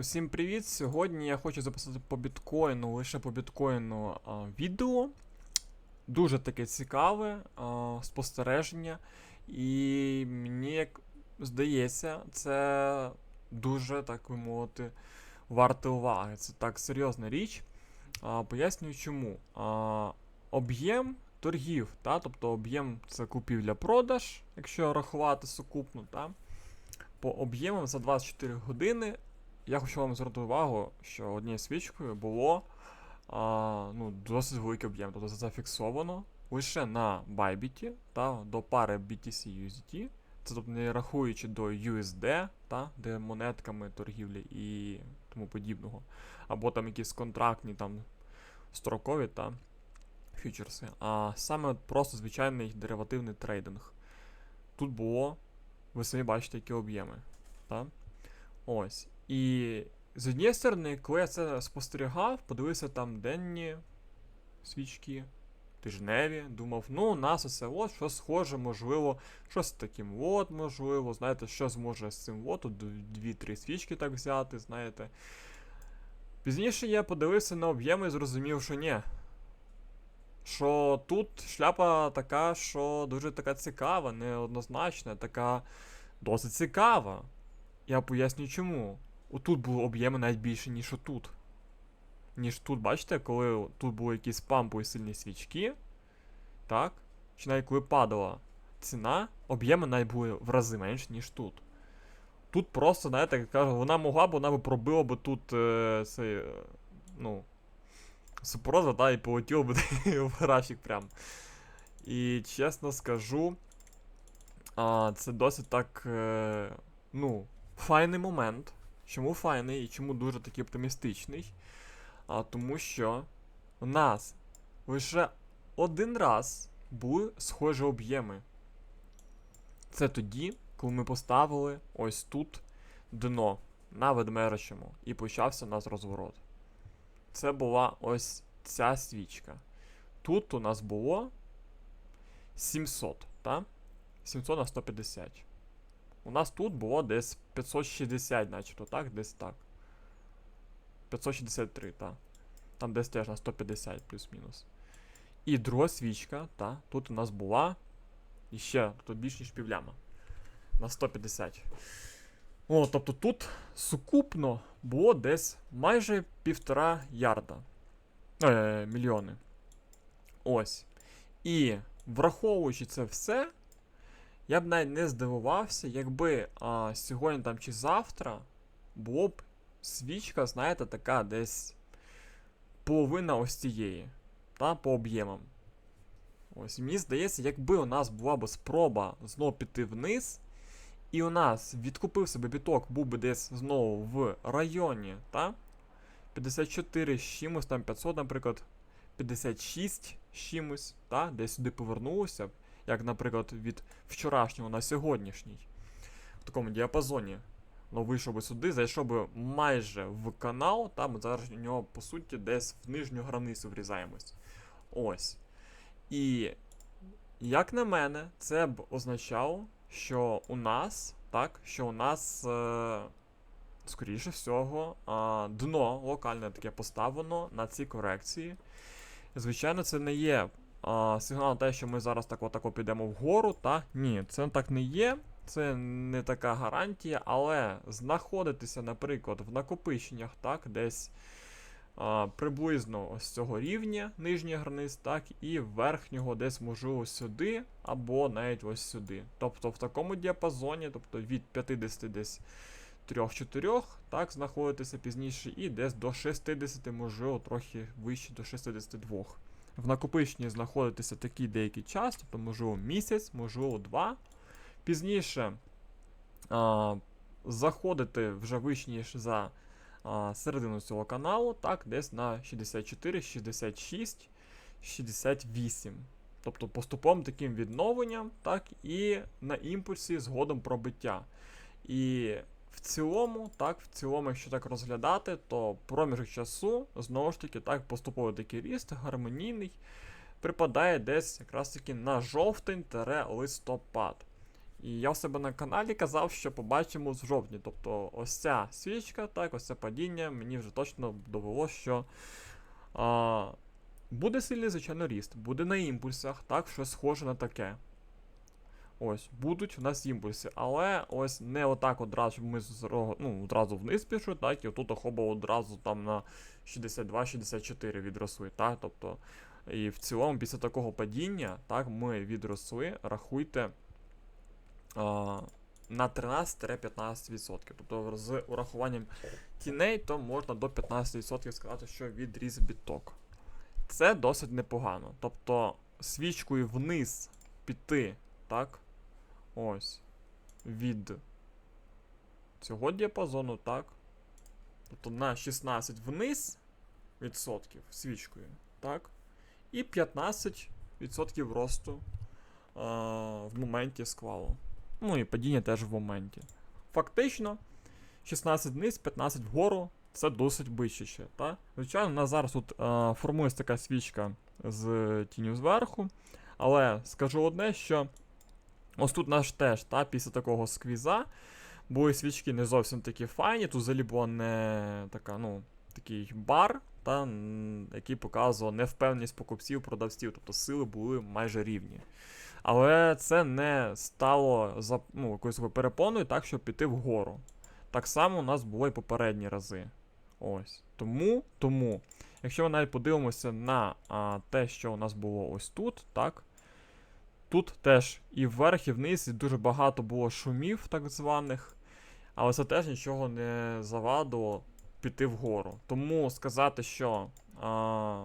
Усім привіт! Сьогодні я хочу записати по біткоїну, лише по біткоїну а, відео. Дуже таке цікаве а, спостереження. І мені як здається, це дуже, так би мовити, варте уваги. Це так серйозна річ. А, пояснюю чому. А, об'єм торгів, та, тобто об'єм це купівля-продаж, якщо рахувати сукупно, та, по об'ємам за 24 години я хочу вам звернути увагу, що однією свічкою було а, ну, досить великий об'єм. Тобто зафіксовано лише на Bybit та до пари BTC USDT. Це тобто не рахуючи до USD, та, де монетками торгівлі і тому подібного. Або там якісь контрактні там строкові та фьючерси. А саме просто звичайний деривативний трейдинг. Тут було, ви самі бачите, які об'єми. Ось. І з однієї сторони, коли я це спостерігав, подивився там денні свічки, тижневі, думав, ну, у нас оце от, що схоже, можливо, щось з таким от, можливо, знаєте, що зможе з цим от, тут дві-три свічки так взяти, знаєте. Пізніше я подивився на об'єми і зрозумів, що ні. Що тут шляпа така, що дуже така цікава, неоднозначна, така досить цікава. Я поясню чому. Отут були об'єми навіть більше, ніж отут. Ніж тут, бачите, коли тут були якісь пампи і сильні свічки. Так? Чи навіть коли падала ціна, об'єми навіть були в рази менше, ніж тут. Тут просто, знаєте, як кажу, вона могла б, вона б пробила б тут е, цей, е, ну, супроза, та, і полетіло б в графік прям. І чесно скажу, а, це досить так, е, ну, файний момент. Чому файний і чому дуже такий оптимістичний? А, Тому що у нас лише один раз були схожі об'єми. Це тоді, коли ми поставили ось тут дно на ведмеричому і почався у нас розворот. Це була ось ця свічка. Тут у нас було 700, так? 700 на 150. У нас тут було десь 560, начебто, так? Десь так. 563, так. Там десь теж на 150 плюс-мінус. І друга свічка, та, тут у нас була. І ще тут більш ніж півляма. На 150. О, тобто тут сукупно було десь майже півтора ярда. Е, мільйони. Ось. І враховуючи це все, я б навіть не здивувався, якби а, сьогодні там чи завтра було б свічка, знаєте, така десь половина ось цієї. Та, по об'ємам. Ось, мені здається, якби у нас була б спроба знову піти вниз, і у нас відкупив себе біток, був би десь знову в районі, та? 54 з чимось, там 500, наприклад, 56 з чимось, та? десь сюди повернулося б як, наприклад, від вчорашнього на сьогоднішній, в такому діапазоні. Ну, вийшов би сюди, зайшов би майже в канал, там зараз у нього, по суті, десь в нижню границю врізаємось. Ось. І, як на мене, це б означало, що у нас, так, що у нас, е, скоріше всього, е, дно локальне таке поставлено на ці корекції. Звичайно, це не є а, сигнал на те, що ми зараз так отако підемо вгору, та ні, це так не є. Це не така гарантія, але знаходитися, наприклад, в накопиченнях, так, десь а, приблизно ось цього рівня нижніх границь, так, і верхнього десь можливо сюди, або навіть ось сюди. Тобто в такому діапазоні, тобто від 50 десь 3-4, так, знаходитися пізніше, і десь до 60, можливо, трохи вище до 62 в накопиченні знаходитися такий деякий час, тобто, можливо, місяць, можливо, два. Пізніше а, заходити вже вище, ніж за а, середину цього каналу, так, десь на 64, 66, 68. Тобто поступовим таким відновленням, так, і на імпульсі згодом пробиття. І в цілому, так, в цілому, якщо так розглядати, то проміжок часу, знову ж таки, так, поступовий такий ріст, гармонійний, припадає десь якраз таки на жовтень-листопад. І я в себе на каналі казав, що побачимо з жовтні. Тобто ось ця свічка, так, ось це падіння, мені вже точно довело, що а, буде сильний, звичайно, ріст, буде на імпульсах, так, щось схоже на таке. Ось, будуть у нас імпульси, але ось не отак одразу, ми зро- ну, одразу вниз пішли, так, і отут хоба одразу там на 62-64 відросли, так, тобто, і в цілому після такого падіння, так, ми відросли, рахуйте, а, на 13-15%. Тобто з урахуванням тіней, то можна до 15% сказати, що відріз біток. Це досить непогано. Тобто свічкою вниз піти, так? Ось. Від цього діапазону, так? Тобто на 16 вниз відсотків свічкою, так? І 15% росту а, в моменті сквалу. Ну і падіння теж в моменті. Фактично, 16 вниз, 15 вгору це досить бичище. Та? Звичайно, у нас зараз тут а, формується така свічка з тінню зверху. Але скажу одне, що ось тут наш теж, та, після такого сквіза, були свічки не зовсім такі файні. Тут взагалі була не така, ну, такий бар, та, який показував невпевненість покупців, продавців, тобто сили були майже рівні. Але це не стало за, ну, якоюсь перепоною, так, щоб піти вгору. Так само у нас було і попередні рази. Ось. Тому, тому, якщо ми навіть подивимося на а, те, що у нас було ось тут, так. Тут теж і вверх, і вниз, і дуже багато було шумів, так званих. Але це теж нічого не завадило піти вгору. Тому сказати, що а,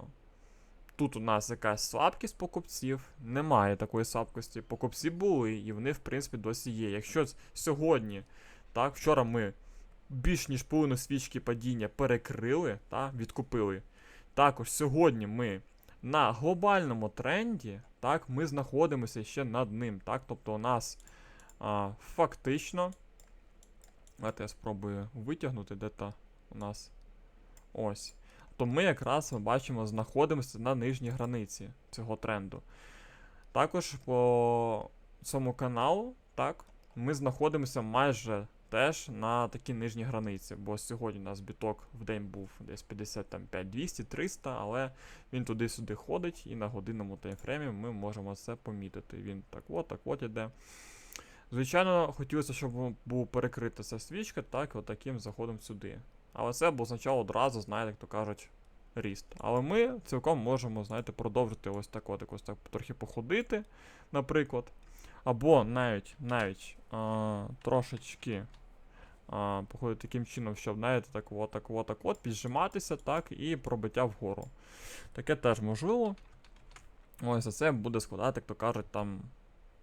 тут у нас якась слабкість покупців, немає такої слабкості. Покупці були, і вони, в принципі, досі є. Якщо сьогодні, так, вчора ми більш ніж половину свічки падіння перекрили, та, відкупили. Також сьогодні ми на глобальному тренді, так, ми знаходимося ще над ним. Так, тобто у нас а, фактично. Давайте я спробую витягнути, де та у нас. Ось. То ми якраз ми бачимо, знаходимося на нижній границі цього тренду. Також по цьому каналу, так, ми знаходимося майже теж на такій нижній границі, бо сьогодні у нас біток в день був десь 55 200 300 але він туди-сюди ходить, і на годинному таймфреймі ми можемо це помітити. Він так от, так от іде. Звичайно, хотілося, щоб був перекрита ця свічка, так, і отаким заходом сюди. Але це б означало одразу, знаєте, як то кажуть, ріст. Але ми цілком можемо, знаєте, продовжити ось так от, якось так трохи походити, наприклад. Або навіть навіть а, трошечки а, походити таким чином, щоб знаєте, так от, так от, так от, піджиматися, так, і пробиття вгору. Таке теж можливо. Ось це буде складати, як то кажуть, там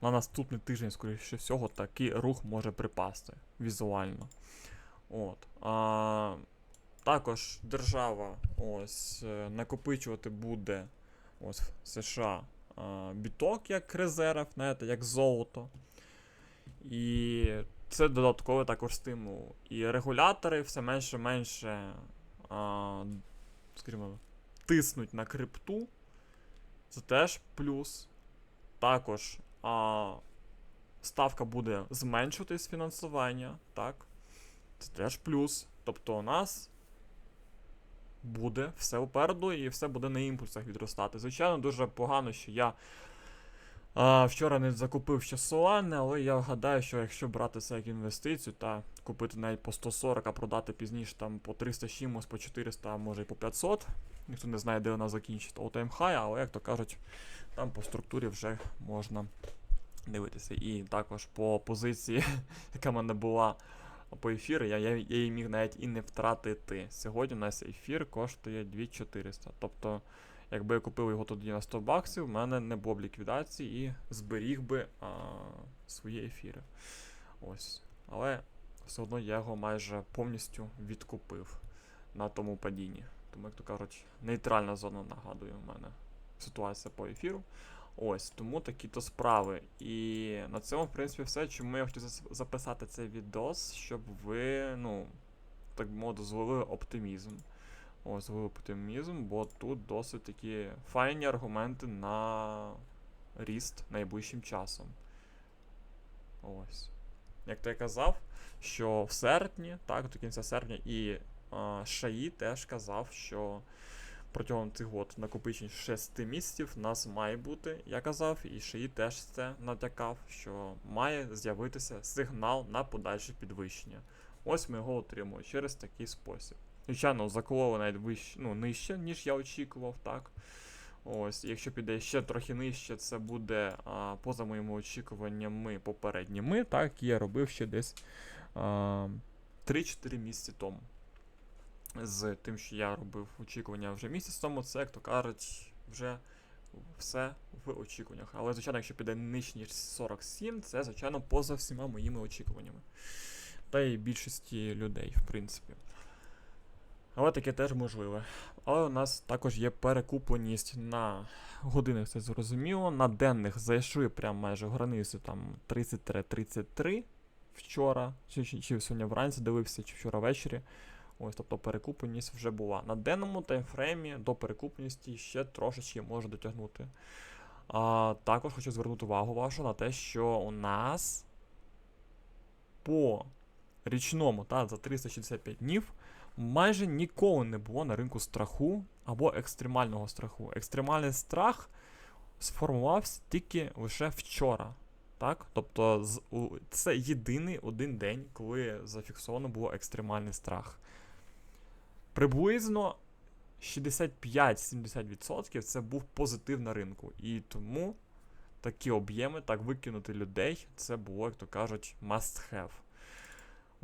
на наступний тиждень, скоріше всього, такий рух може припасти візуально. От. А, також держава ось е, накопичувати буде ось в США а, біток як резерв, знаєте, як золото. І це додатковий також стимул. І регулятори все менше менше, а, скажімо, тиснуть на крипту. Це теж плюс. Також а, ставка буде зменшуватись фінансування, так? Це теж плюс. Тобто у нас буде все попереду і все буде на імпульсах відростати. Звичайно, дуже погано, що я а, вчора не закупив ще Solana, але я гадаю, що якщо брати це як інвестицію та купити навіть по 140, а продати пізніше там по 300 чимось, по 400, а може і по 500. Ніхто не знає, де вона закінчить all-time high, але як то кажуть, там по структурі вже можна дивитися. І також по позиції, яка в мене була по ефіру, я, я, я її міг навіть і не втратити. Сьогодні у нас ефір коштує 2400. Тобто, якби я купив його тоді на 100 баксів, в мене не було б ліквідації і зберіг би а, свої ефіри. Ось. Але все одно я його майже повністю відкупив на тому падінні. Тому, як то кажуть, нейтральна зона нагадує в мене ситуація по ефіру. Ось, тому такі-то справи. І на цьому, в принципі, все. Чому я хотів записати цей відос, щоб ви, ну, так би мовити, зловили оптимізм. Ось, зловили оптимізм, бо тут досить такі файні аргументи на ріст найближчим часом. Ось. Як я казав, що в серпні, так, до кінця серпня, і а, Шаї теж казав, що протягом цих от накопичень 6 місяців нас має бути, я казав, і Шаї теж це натякав, що має з'явитися сигнал на подальше підвищення. Ось ми його отримуємо через такий спосіб. Звичайно, закололи навіть вище, ну, нижче, ніж я очікував, так. Ось, якщо піде ще трохи нижче, це буде а, поза моїми очікуваннями попередніми, так, я робив ще десь а, 3-4 місяці тому. З тим, що я робив очікування вже місяць тому, це, як то кажуть, вже все в очікуваннях. Але, звичайно, якщо піде нижче, ніж 47, це, звичайно, поза всіма моїми очікуваннями. Та й більшості людей, в принципі. Але таке теж можливе. Але у нас також є перекупленість на годинах, це зрозуміло. На денних зайшли прям майже границю там 30-33 вчора, чи, чи, чи сьогодні вранці дивився, чи вчора ввечері. Ось, тобто перекупленість вже була. На денному таймфреймі до перекупленості ще трошечки може дотягнути. А, також хочу звернути увагу вашу на те, що у нас по річному та, за 365 днів майже ніколи не було на ринку страху або екстремального страху. Екстремальний страх сформувався тільки лише вчора. Так? Тобто це єдиний один день, коли зафіксовано було екстремальний страх. Приблизно 65-70% це був позитив на ринку. І тому такі об'єми, так викинути людей, це було, як то кажуть, must have.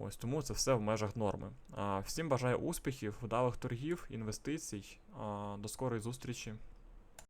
Ось тому це все в межах норми. А, всім бажаю успіхів, вдалих торгів, інвестицій. До скорої зустрічі.